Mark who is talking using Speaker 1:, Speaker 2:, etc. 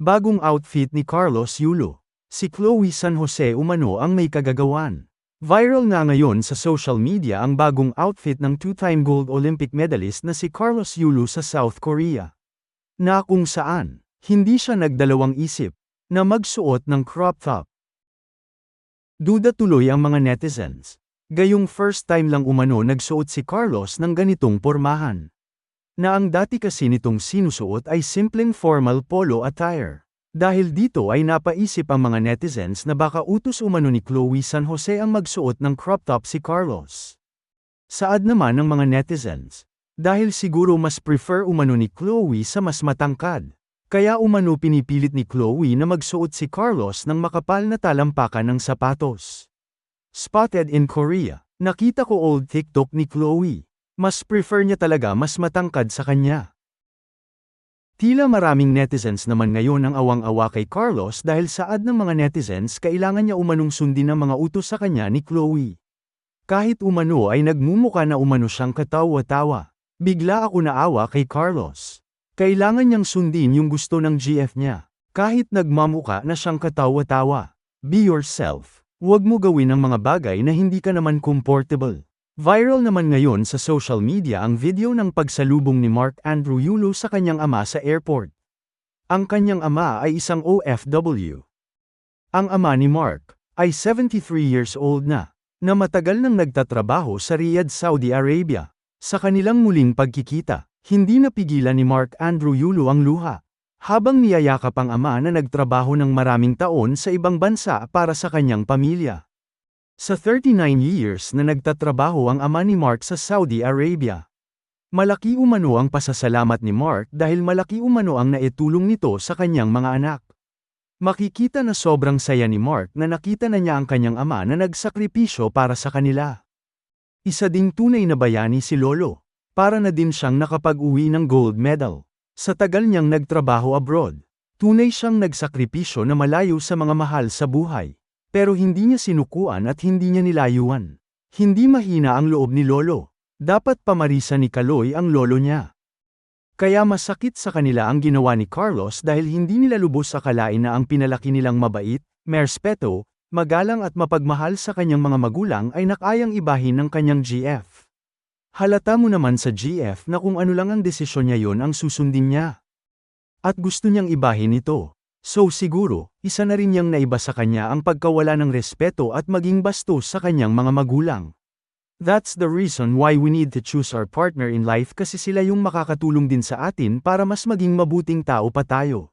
Speaker 1: Bagong outfit ni Carlos Yulo. Si Chloe San Jose umano ang may kagagawan. Viral nga ngayon sa social media ang bagong outfit ng two-time gold Olympic medalist na si Carlos Yulo sa South Korea. Na kung saan, hindi siya nagdalawang isip, na magsuot ng crop top. Duda tuloy ang mga netizens. Gayong first time lang umano nagsuot si Carlos ng ganitong pormahan. Na ang dati kasi nitong sinusuot ay simpleng formal polo attire. Dahil dito ay napaisip ang mga netizens na baka utos umano ni Chloe San Jose ang magsuot ng crop top si Carlos. Saad naman ng mga netizens. Dahil siguro mas prefer umano ni Chloe sa mas matangkad. Kaya umano pinipilit ni Chloe na magsuot si Carlos ng makapal na talampakan ng sapatos. Spotted in Korea, nakita ko old TikTok ni Chloe. Mas prefer niya talaga mas matangkad sa kanya. Tila maraming netizens naman ngayon ang awang-awa kay Carlos dahil saad ng mga netizens kailangan niya umanong sundin ang mga utos sa kanya ni Chloe. Kahit umano ay nagmumuka na umano siyang katawa-tawa. Bigla ako naawa kay Carlos. Kailangan niyang sundin yung gusto ng GF niya. Kahit nagmamuka na siyang katawa-tawa. Be yourself. Huwag mo gawin ang mga bagay na hindi ka naman comfortable. Viral naman ngayon sa social media ang video ng pagsalubong ni Mark Andrew Yulo sa kanyang ama sa airport. Ang kanyang ama ay isang OFW. Ang ama ni Mark ay 73 years old na, na matagal nang nagtatrabaho sa Riyadh, Saudi Arabia. Sa kanilang muling pagkikita, hindi napigilan ni Mark Andrew Yulo ang luha. Habang niyayakap ang ama na nagtrabaho ng maraming taon sa ibang bansa para sa kanyang pamilya. Sa 39 years na nagtatrabaho ang ama ni Mark sa Saudi Arabia. Malaki umano ang pasasalamat ni Mark dahil malaki umano ang naitulong nito sa kanyang mga anak. Makikita na sobrang saya ni Mark na nakita na niya ang kanyang ama na nagsakripisyo para sa kanila. Isa ding tunay na bayani si Lolo. Para na din siyang nakapag-uwi ng gold medal. Sa tagal niyang nagtrabaho abroad, tunay siyang nagsakripisyo na malayo sa mga mahal sa buhay. Pero hindi niya sinukuan at hindi niya nilayuan. Hindi mahina ang loob ni Lolo. Dapat pamarisa ni Kaloy ang lolo niya. Kaya masakit sa kanila ang ginawa ni Carlos dahil hindi nila lubos akalain na ang pinalaki nilang mabait, merspeto, magalang at mapagmahal sa kanyang mga magulang ay nakayang ibahin ng kanyang GF. Halata mo naman sa GF na kung ano lang ang desisyon niya yon ang susundin niya. At gusto niyang ibahin ito. So siguro, isa na rin niyang naiba sa kanya ang pagkawala ng respeto at maging bastos sa kanyang mga magulang. That's the reason why we need to choose our partner in life kasi sila yung makakatulong din sa atin para mas maging mabuting tao pa tayo.